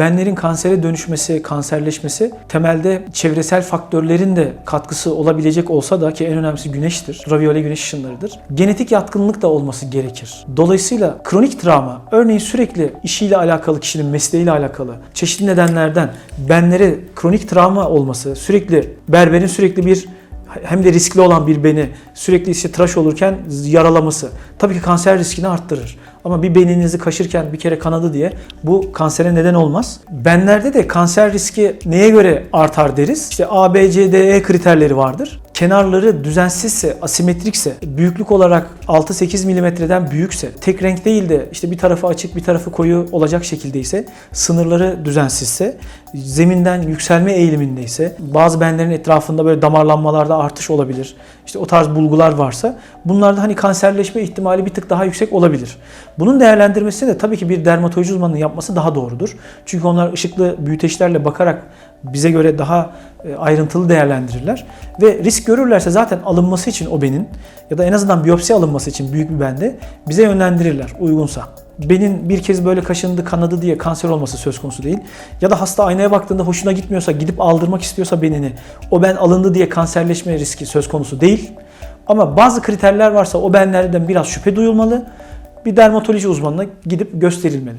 benlerin kansere dönüşmesi, kanserleşmesi temelde çevresel faktörlerin de katkısı olabilecek olsa da ki en önemlisi güneştir. Raviyole güneş ışınlarıdır. Genetik yatkınlık da olması gerekir. Dolayısıyla kronik travma, örneğin sürekli işiyle alakalı, kişinin mesleğiyle alakalı çeşitli nedenlerden benlere kronik travma olması, sürekli berberin sürekli bir hem de riskli olan bir beni sürekli işte tıraş olurken yaralaması tabii ki kanser riskini arttırır. Ama bir beninizi kaşırken bir kere kanadı diye bu kansere neden olmaz. Benlerde de kanser riski neye göre artar deriz? İşte A, B, C, D, E kriterleri vardır. Kenarları düzensizse, asimetrikse, büyüklük olarak 6-8 milimetreden büyükse, tek renk değil de işte bir tarafı açık bir tarafı koyu olacak şekildeyse, sınırları düzensizse, zeminden yükselme eğilimindeyse, bazı benlerin etrafında böyle damarlanmalarda artış olabilir. İşte o tarz bulgular varsa bunlarda hani kanserleşme ihtimali bir tık daha yüksek olabilir. Bunun değerlendirmesini de tabii ki bir dermatoloji uzmanının yapması daha doğrudur. Çünkü onlar ışıklı büyüteçlerle bakarak bize göre daha e, ayrıntılı değerlendirirler. Ve risk görürlerse zaten alınması için o benin ya da en azından biyopsi alınması için büyük bir bende bize yönlendirirler uygunsa. Benin bir kez böyle kaşındı, kanadı diye kanser olması söz konusu değil. Ya da hasta aynaya baktığında hoşuna gitmiyorsa, gidip aldırmak istiyorsa benini, o ben alındı diye kanserleşme riski söz konusu değil. Ama bazı kriterler varsa o benlerden biraz şüphe duyulmalı. Bir dermatoloji uzmanına gidip gösterilmeli.